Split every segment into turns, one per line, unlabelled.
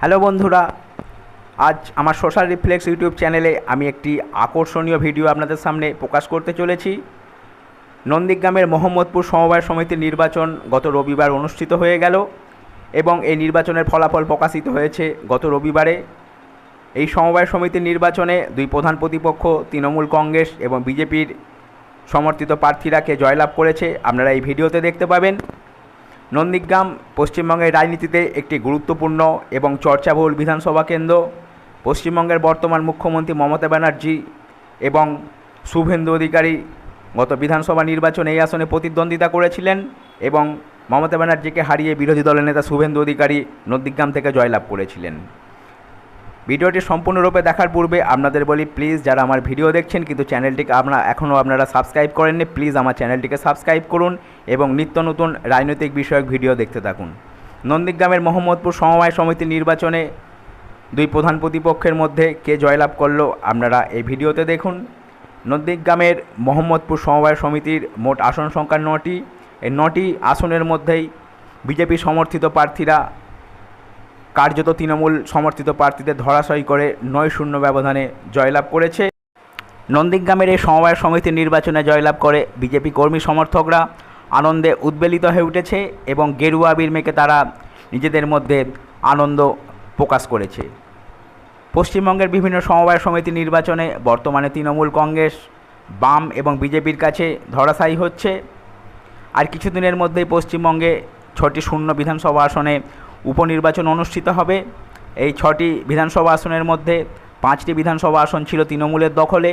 Hello বন্ধুরা, আজ আমার সোশ্যাল রিফ্লেক্স ইউটিউব চ্যানেলে আমি একটি আকর্ষণীয় ভিডিও আপনাদের সামনে প্রকাশ করতে চলেছি। নন্দীগ্রামের মোহাম্মদপুর সমবায় সমিতির নির্বাচন গত রবিবার অনুষ্ঠিত হয়ে গেল এবং এই নির্বাচনের ফলাফল প্রকাশিত হয়েছে গত রবিবারে। এই সমবায় সমিতির নির্বাচনে দুই প্রধান প্রতিপক্ষ তৃণমূল কংগ্রেস এবং বিজেপির সমর্থিত প্রার্থীরাকে জয়লাভ করেছে, আপনারা এই ভিডিওতে দেখতে পাবেন। নন্দীগ্রাম পশ্চিমবঙ্গের রাজনীতিতে একটি গুরুত্বপূর্ণ এবং চর্চাবহুল বিধানসভা কেন্দ্র, পশ্চিমবঙ্গের বর্তমান মুখ্যমন্ত্রী মমতা ব্যানার্জি এবং শুভেন্দু অধিকারী গত বিধানসভা নির্বাচনে এই আসনে প্রতিদ্বন্দ্বিতা করেছিলেন এবং মমতা ব্যানার্জিকে হারিয়ে বিরোধী দলের নেতা শুভেন্দু অধিকারী নন্দীগ্রাম থেকে জয়লাভ করেছিলেন। ভিডিওটি সম্পূর্ণরূপে দেখার পূর্বে আপনাদের বলি প্লিজ যারা আমার ভিডিও দেখছেন, কিন্তু চ্যানেলটিকে আপনারা এখনও আপনারা সাবস্ক্রাইব করেননি প্লিজ আমার চ্যানেলটিকে সাবস্ক্রাইব করুন এবং নিত্য নতুন রাজনৈতিক বিষয়ক ভিডিও দেখতে থাকুন। নন্দীগ্রামের মোহাম্মদপুর সমবায় সমিতির নির্বাচনে দুই প্রধান প্রতিপক্ষের মধ্যে কে জয়লাভ করল, আপনারা এই ভিডিওতে দেখুন। নন্দীগ্রামের মোহাম্মদপুর সমবায় সমিতির মোট আসন সংখ্যা নটি। এই নটি আসনের মধ্যেই বিজেপি সমর্থিত প্রার্থীরা কার্যত তৃণমূল সমর্থিত প্রার্থীদের ধরাশয়ী করে নয় শূন্য ব্যবধানে জয়লাভ করেছে। নন্দীগ্রামের এই সমবায় সমিতির নির্বাচনে জয়লাভ করে বিজেপি কর্মী সমর্থকরা। আনন্দে উদ্বেলিত হয়ে উঠেছে এবং গেরুয়া বীর মেকে তারা নিজেদের মধ্যে আনন্দ প্রকাশ করেছে। পশ্চিমবঙ্গের বিভিন্ন সমবায় সমিতি নির্বাচনে বর্তমানে তৃণমূল কংগ্রেস, বাম এবং বিজেপির কাছে ধরাশায়ী হচ্ছে। আর কিছুদিনের মধ্যেই পশ্চিমবঙ্গে ছটি শূন্য বিধানসভা আসনে উপনির্বাচন অনুষ্ঠিত হবে। এই ছটি বিধানসভা আসনের মধ্যে পাঁচটি বিধানসভা আসন ছিল তৃণমূলের দখলে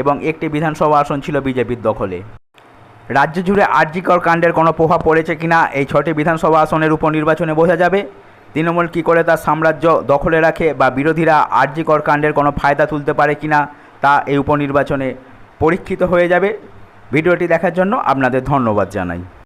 এবং একটি বিধানসভা আসন ছিল বিজেপির দখলে। রাজ্য জুড়ে আরজিকর কাণ্ডের কোনো প্রভাব পড়েছে কিনা এই ছটি বিধানসভা আসনের উপনির্বাচনে বোঝা যাবে। তৃণমূল কী করে তার সাম্রাজ্য দখলে রাখে বা বিরোধীরা আরজিকর কাণ্ডের কোনো ফায়দা তুলতে পারে কিনা তা এই উপনির্বাচনে পরীক্ষিত হয়ে যাবে। ভিডিওটি দেখার জন্য আপনাদের ধন্যবাদ জানাই।